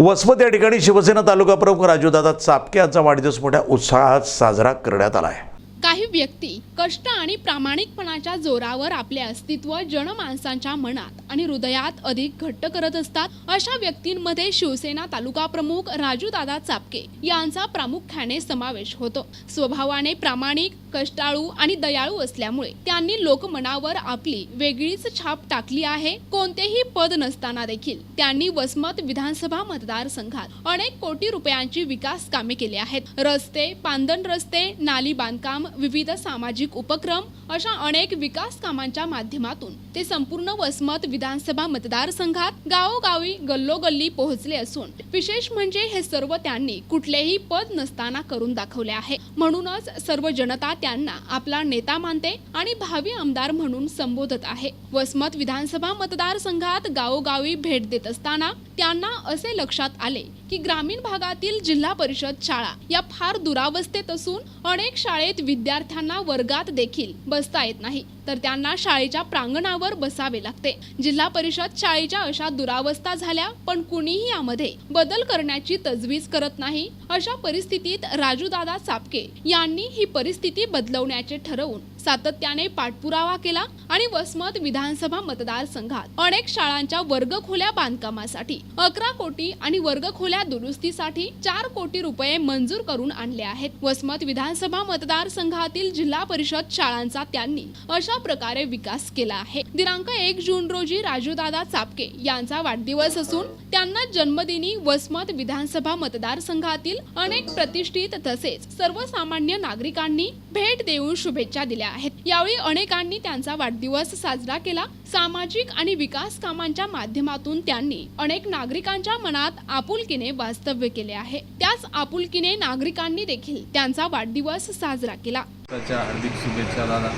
वसमत या ठिकाणी शिवसेना तालुका प्रमुख राजूदादा चापके यांचा वाढदिवस मोठ्या उत्साहात साजरा करण्यात आला आहे. काही व्यक्ती कष्ट आणि प्रामाणिकपणाच्या जोरावर आपले अस्तित्व जनमानसांच्या मनात आणि हृदयात अधिक घट्ट करत असतात अशा व्यक्तींमध्ये शिवसेना तालुका प्रमुख राजूदादा चापके यांचा प्रामुख्याने समावेश होतो. स्वभावाने प्रामाणिक कष्टाळू आणि दयाळू असल्यामुळे त्यांनी लोकमनावर आपली वेगळीच छाप टाकली आहे. कोणतेही पद नसताना देखील त्यांनी वसमत विधानसभा मतदारसंघात अनेक कोटी रुपयांची विकास कामे केली आहेत. रस्ते पांदण रस्ते नाली बांधकाम विविध सामाजिक उपक्रम अशा अनेक विकास कामांच्या माध्यमातून ते संपूर्ण वसमत विधानसभा मतदारसंघात गावोगावी गल्लोगल्ली पोहोचले असून विशेष म्हणजे हे सर्व त्यांनी कुठलेही पद नसताना करून दाखवले आहे. म्हणूनच सर्व जनता त्यांना आपला नेता मानते आणि भावी आमदार म्हणून संबोधत आहे. वसमत विधानसभा मतदारसंघात गावोगावी भेट देत असताना त्यांना असे लक्षात आले की ग्रामीण भागातील जिल्हा परिषद शाळा या फार दुरावस्थेत असून अनेक शाळेत विद्या विद्यार्थ्यांना वर्गात देखील बसता येत नाही. तर त्यांना शाळेच्या प्रांगणावर बसावे लागते. जिल्हा परिषद शाळेच्या अशा दुरावस्था झाल्या पण कुणीही यामध्ये बदल करण्याची तजवीज करत नाही. अशा परिस्थितीत राजूदादा चापके यांनी ही परिस्थिती बदलवण्याचे ठरवून सातत्याने पाठपुरावा केला आणि वसमत विधानसभा मतदारसंघात अनेक शाळांच्या वर्गखोल्या बांधकामासाठी अकरा कोटी आणि वर्गखोल्या दुरुस्तीसाठी चार कोटी रुपये मंजूर करून आणले आहेत. वसमत विधानसभा मतदारसंघातील जिल्हा परिषद शाळांचा त्यांनी अशा प्रकारे विकास केला आहे. दिनांक एक जून रोजी राजूदादा चापके यांचा वाढदिवस असून त्यांना जन्मदिनी वसमत विधानसभा मतदारसंघातील अनेक प्रतिष्ठित तसेच सर्वसामान्य नागरिकांनी भेट देऊन शुभेच्छा दिल्या आहेत. यावेळी अनेकांनी त्यांचा वाढदिवस साजरा केला. सामाजिक आणि विकास कामांच्या माध्यमातून त्यांनी अनेक नागरिकांच्या मनात आपुलकीने वास्तव्य केले आहे. त्याच आपुलकीने नागरिकांनी देखील त्यांचा वाढदिवस साजरा केला. त्याच्या हार्दिक शुभेच्छा दादा.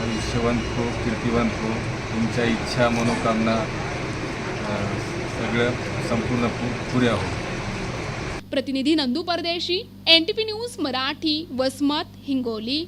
आयुष्यवंत हो कीर्तिवंत हो तुमच्या इच्छा मनोकामना सगळं संपूर्ण पुऱ्या हो. प्रतिनिधी Nandu Pardeshi N T news Marathi Vasmat Hingoli.